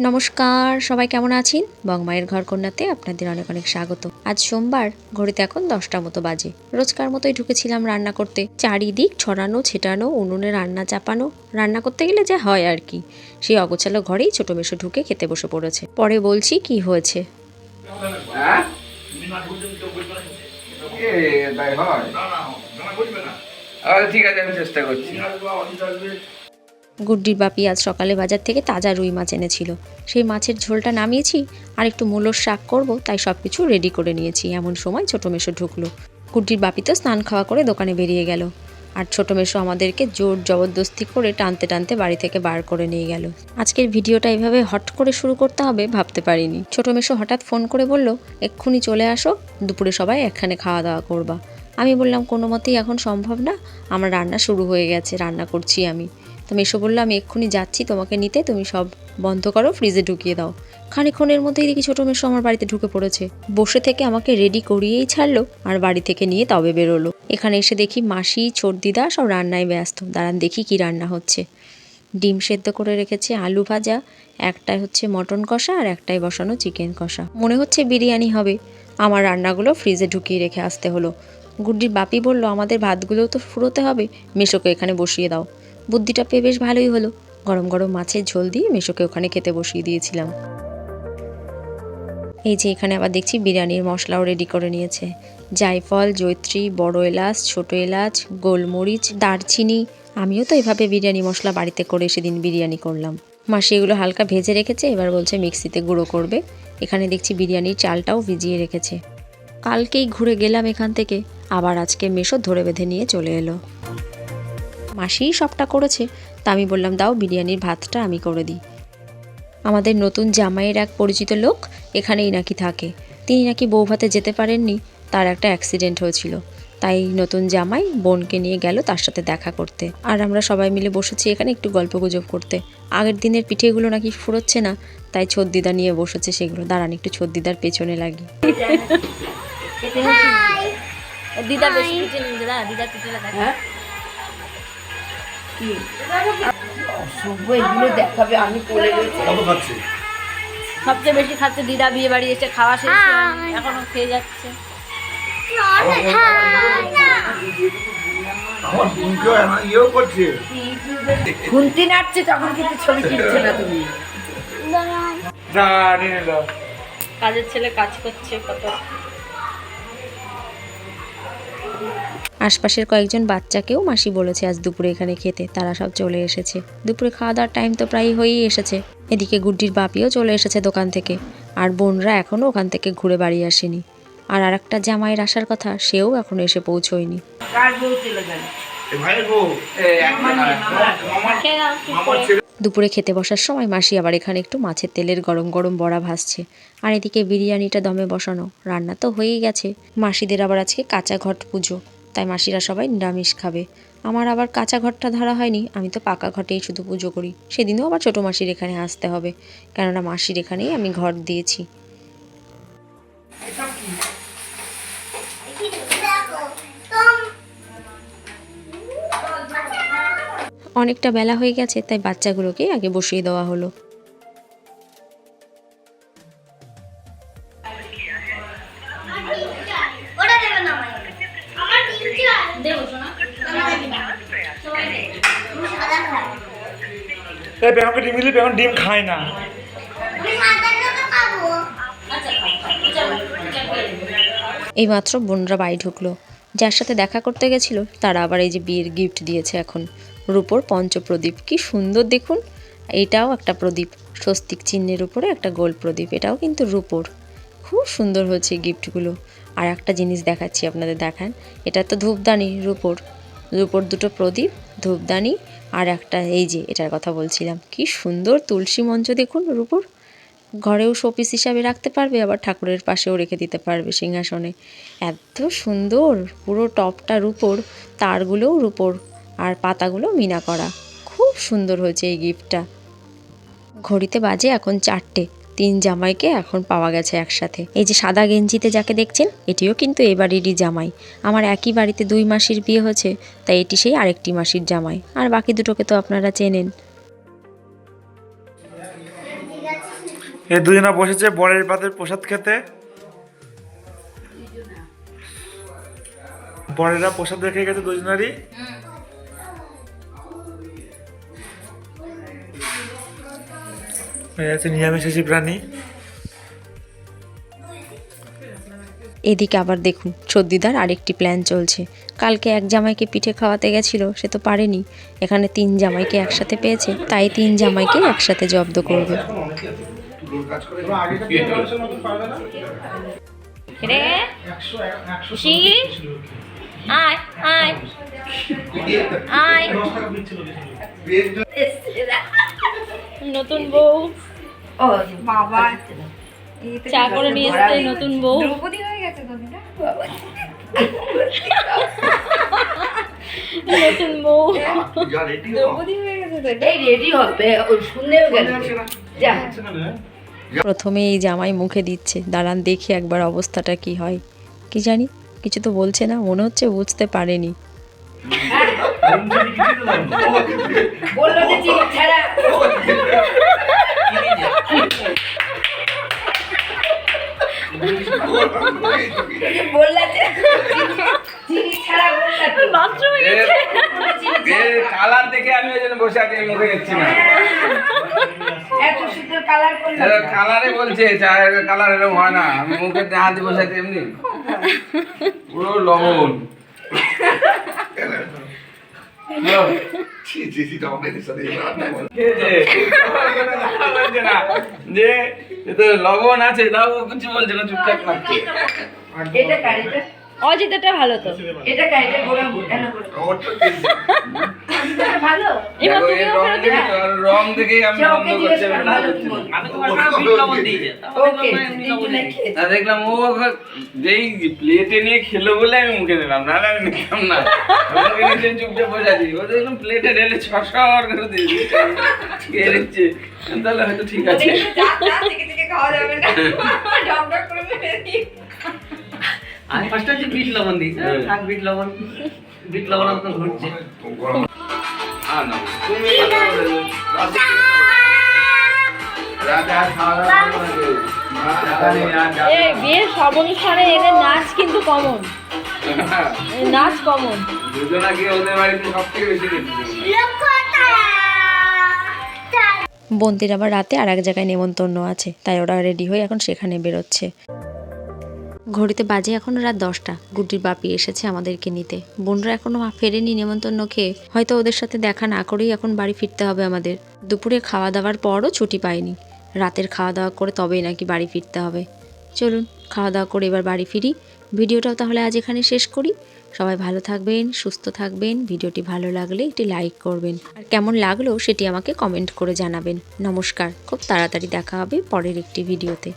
নমস্কার সবাই কেমন আছেন? বংমায়ের ঘর কন্যাতে আপনাদের অনেক অনেক স্বাগত। আজ সোমবার ঘড়িতে এখন দশটা মতো বাজে। রোজকার মতোই ঢুকেছিলাম রান্না করতে। চারিদিক ছড়ানো ছেটানো উনুনে রান্না চাপানো রান্না করতে গেলে যা হয় আর কি। সেই অগোছালো ঘরেই ছোট মেশো ঢুকে খেতে বসে পড়েছে। পরে বলছি কি হয়েছে? হ্যাঁ? হয়? আচ্ছা ঠিক আছে আমি চেষ্টা করছি। গুড্ডির বাপি আজ সকালে বাজার থেকে তাজা রুই মাছ এনেছিল। সেই মাছের ঝোলটা নামিয়েছি, আর একটু মূলোর শাক করব, তাই সব কিছু রেডি করে নিয়েছি, এমন সময় ছোটো মেশো ঢুকলো। গুড্ডির বাপি তো স্নান খাওয়া করে দোকানে বেরিয়ে গেল। আর ছোটো মেশো আমাদেরকে জোর জবরদস্তি করে টানতে টানতে বাড়ি থেকে বার করে নিয়ে গেল। আজকের ভিডিওটা এইভাবে হট করে শুরু করতে হবে ভাবতে পারিনি। ছোটো মেশো হঠাৎ ফোন করে বলল, এক্ষুনি চলে আসো, দুপুরে সবাই একখানে খাওয়া দাওয়া করবা। আমি বললাম, কোনো মতেই এখন সম্ভব না, আমার রান্না শুরু হয়ে গেছে, রান্না করছি আমি। তো মেশো বলল, আমি এক্ষুনি যাচ্ছি, তোমাকে নিতে। তুমি সব বন্ধ করো ফ্রিজে ঢুকিয়ে দাও। খানিক্ষণের মধ্যেই দেখি ছোটো মেশো আমার বাড়িতে ঢুকে পড়েছে। বসে থেকে আমাকে রেডি করিয়েই ছাড়লো আর বাড়ি থেকে নিয়ে তবে বেরোলো। এখানে এসে দেখি মাসি দিদা সব রান্নায় ব্যস্ত। দাঁড়ান, দেখি কি রান্না হচ্ছে। ডিম সেদ্ধ করে রেখেছে আলু ভাজা, একটাই হচ্ছে মটন কষা আর একটাই বসানো চিকেন কষা। মনে হচ্ছে বিরিয়ানি হবে। আমার রান্নাগুলো ফ্রিজে ঢুকিয়ে রেখে আসতে হলো। গুড্ডির বাপি বলল, আমাদের ভাতগুলোও তো ফুরোতে হবে। মেশোকে এখানে বসিয়ে দাও। বুদ্ধিটা পেয়ে বেশ ভালোই হলো। গরম গরম মাছের ঝোল দিয়ে মেশোকে ওখানে খেতে বসিয়ে দিয়েছিলাম। এই যে এখানে আবার দেখছি বিরিয়ানির মশলাও রেডি করে নিয়েছে। জায়ফল জৈত্রী বড় এলাচ, ছোট এলাচ, গোলমরিচ, দারচিনি। আমিও তো এভাবে বিরিয়ানি মশলা বাড়িতে করে সেদিন বিরিয়ানি করলাম। মাসি এগুলো হালকা ভেজে রেখেছে, এবার বলছে মিক্সিতে গুঁড়ো করবে। এখানে দেখছি বিরিয়ানির চালটাও ভিজিয়ে রেখেছে। কালকেই ঘুরে গেলাম এখান থেকে। আবার আজকে মেশো ধরে বেঁধে নিয়ে চলে এলো। মাসিই সবটা করেছে। তা আমি বললাম দাও বিরিয়ানির ভাতটা আমি করে দিই। আমাদের নতুন জামাইয়ের এক পরিচিত লোক এখানেই নাকি থাকে। তিনি নাকি বউ ভাতে যেতে পারেননি তার একটা অ্যাক্সিডেন্ট হয়েছিল। তাই নতুন জামাই বোনকে নিয়ে গেল তার সাথে দেখা করতে। আর আমরা সবাই মিলে বসেছি এখানে একটু গল্প গুজব করতে। আগের দিনের পিঠেগুলো নাকি ফুরোচ্ছে না তাই ছদ্দিদা নিয়ে বসেছে সেগুলো। দাঁড়ান একটু ছদ্দিদার পেছনে লাগি। দিদা বেশি দিদার পিঠেটা অসভ্য এগুলো দেখাবে আমি রয়েছে সবচেয়ে বেশি খাচ্ছে দিদা বিয়ে বাড়ি এসে খাওয়া শেষ এখনও খেয়ে যাচ্ছে। খুন্তি নাড়ছে তখন কিন্তু ছবি তুলছে না তুমি। কাজের ছেলে কাজ করছে কত আশপাশের কয়েকজন বাচ্চাকেও মাসি বলেছে আজ দুপুরে এখানে খেতে তারা সব চলে এসেছে। দুপুরে খাওয়া দাওয়ার টাইম তো প্রায় হয়েই এসেছে। এদিকে গুড্ডির বাপিও চলে এসেছে দোকান থেকে আর বোনরা এখনও ওখান থেকে ঘুরে বাড়ি আসেনি। আর আরেকটা জামাইয়ের আসার কথা সেও এখনও এসে পৌঁছয়নি। একটা দুপুরে খেতে বসার সময় মাসি আবার এখানে একটু মাছের তেলের গরম গরম বড়া ভাসছে আর এদিকে বিরিয়ানিটা দমে বসানো রান্না তো হয়েই গেছে। মাসিদের আবার আজকে কাঁচা ঘট পুজো। তাই মাসিরা সবাই নিরামিষ খাবে। আমার আবার কাঁচা ঘরটা ধরা হয়নি, আমি তো পাকা ঘটেই শুধু পুজো করি। সেদিনও আবার ছোটো মাসির এখানে আসতে হবে, কেননা মাসির এখানেই আমি ঘর দিয়েছি। অনেকটা বেলা হয়ে গেছে, তাই বাচ্চাগুলোকে আগে বসিয়ে দেওয়া হলো। এই বেগুনকে ডিম দিলে ডিম খায় না। খাব। এইমাত্র বোনরা বাড়ি ঢুকলো। যার সাথে দেখা করতে গেছিল, তারা আবার এই যে বিয়ের গিফট দিয়েছে এখন। রূপোর পঞ্চপ্রদীপ, কি সুন্দর দেখুন। এটাও একটা প্রদীপ, স্বস্তিক চিহ্নের উপরে একটা গোল প্রদীপ, এটাও কিন্তু রূপোর। খুব সুন্দর হয়েছে গিফটগুলো আর একটা জিনিস দেখাচ্ছি আপনাদের, দেখান। এটা তো ধূপদানি রূপোর। রূপোর দুটো প্রদীপ, ধূপদানি আর একটা এই যে এটার কথা বলছিলাম। কি সুন্দর তুলসী মঞ্চ দেখুন রূপোর ঘরেও শোপিস হিসাবে রাখতে পারবে, আবার ঠাকুরের পাশেও রেখে দিতে পারবে সিংহাসনে। এত সুন্দর পুরো টপটা রুপোর তারগুলোও রুপোর আর পাতাগুলো মিনা করা। খুব সুন্দর হয়েছে এই গিফটটা। ঘড়িতে বাজে এখন চারটে। তিন জামাইকে এখন পাওয়া গেছে একসাথে। এই যে সাদা গেঞ্জিতে যাকে দেখছেন এটিও কিন্তু এ বাড়িরই জামাই। আমার একই বাড়িতে দুই মাসির বিয়ে হয়েছে তাই এটি সেই আরেকটি মাসির জামাই। আর বাকি দুটোকে তো আপনারা চেনেন। এই দুজনা বসেছে বরের পাতে প্রসাদ খেতে। বরেরা প্রসাদ রেখে গেছে দুজনারই। আছে নিরামিষাশী প্রাণী। এদিকে আবার দেখুন সর্দিদার আরেকটি প্ল্যান চলছে। কালকে এক জামাইকে পিঠে খাওয়াতে গেছিল সে তো পারেনি। এখানে তিন জামাইকে একসাথে পেয়েছে তাই তিন জামাইকে একসাথে জব্দ করবে। আয় আয়। আয়। নতুন বউ। ও বাবা চা করে নিয়ে এসছে নতুন বউ। দ্রৌপদী হয়ে গেছে তো দিদা? নতুন বউ। দ্রৌপদী হয়ে গেছে তো এই রেডি হবে ওই শুনেও গেল যা। প্রথমে এই জামাই মুখে দিচ্ছে দাঁড়ান দেখি একবার অবস্থাটা কি হয়। কি জানি কিছু তো বলছে না মনে হচ্ছে বুঝতে পারেনি বলল যে চিনি ছাড়া বললা যে চিনি ছাড়া বললা তো বাথরুমে এর এর কালার দেখে আমি ওই জন্য বসে আছি আমি মুখে দিচ্ছি না। কালার বলছে কালার এরকম হয় না। আমি মুখে হাতে বসে আছি এমনি। পুরো লবণ। লবণ আছে তাও ও কিছু বলছে না চুপচাপ খাচ্ছে এটা ভালো তো। এটা ভালো। এবার দেখো, এর তুমিও রং ফেরত দেখে তো, আর দেখেই আমি যা বন্ধ ওকে জিজ্ঞেস করছি কর ভালো কি বলব আমি তোমার লবণ দিয়েছি ওকে তিনজনে খেয়েছে তা দেখলাম ও যেই প্লেটে নিয়ে খেলো বলে আমি মুখে নিলাম নাহলে আমি নিতাম না। মুখে চুপচাপ বসে আছি। ও দেখলাম প্লেটে ঢেলে ছশর করে দিয়ে দিচ্ছে তাহলে হয়তো ঠিক আছে। খাওয়া যাবে না। ডক ডক করে আমি ফার্স্ট হচ্ছে বিট লবণ দিই হ্যাঁ। থাক বিট লবণ। বিট লবণ আপনার ঘুরছে। বিয়ের সব অনুষ্ঠানে এদের নাচ কিন্তু কমন। নাচ কমন। দুজনাকে ওদের বাড়িতে সব থেকে বেশি বোনদের আবার রাতে আর এক জায়গায় নেমন্তন্ন আছে তাই ওরা রেডি হয়ে এখন সেখানে বেরোচ্ছে। ঘড়িতে বাজে এখন রাত দশটা। গুড্ডির বাপি এসেছে আমাদেরকে নিতে। বোনরা এখনও ফেরেনি নেমন্তন্ন খেয়ে। হয়তো ওদের সাথে দেখা না করেই এখন বাড়ি ফিরতে হবে আমাদের। দুপুরে খাওয়া দাওয়ার পরও ছুটি পাইনি। রাতের খাওয়া দাওয়া করে তবেই নাকি বাড়ি ফিরতে হবে। চলুন খাওয়া দাওয়া করে এবার বাড়ি ফিরি। ভিডিওটাও তাহলে আজ এখানে শেষ করি। সবাই ভালো থাকবেন, সুস্থ থাকবেন। ভিডিওটি ভালো লাগলে একটি লাইক করবেন। আর কেমন লাগল সেটি আমাকে কমেন্ট করে জানাবেন। নমস্কার। খুব তাড়াতাড়ি দেখা হবে পরের একটি ভিডিওতে।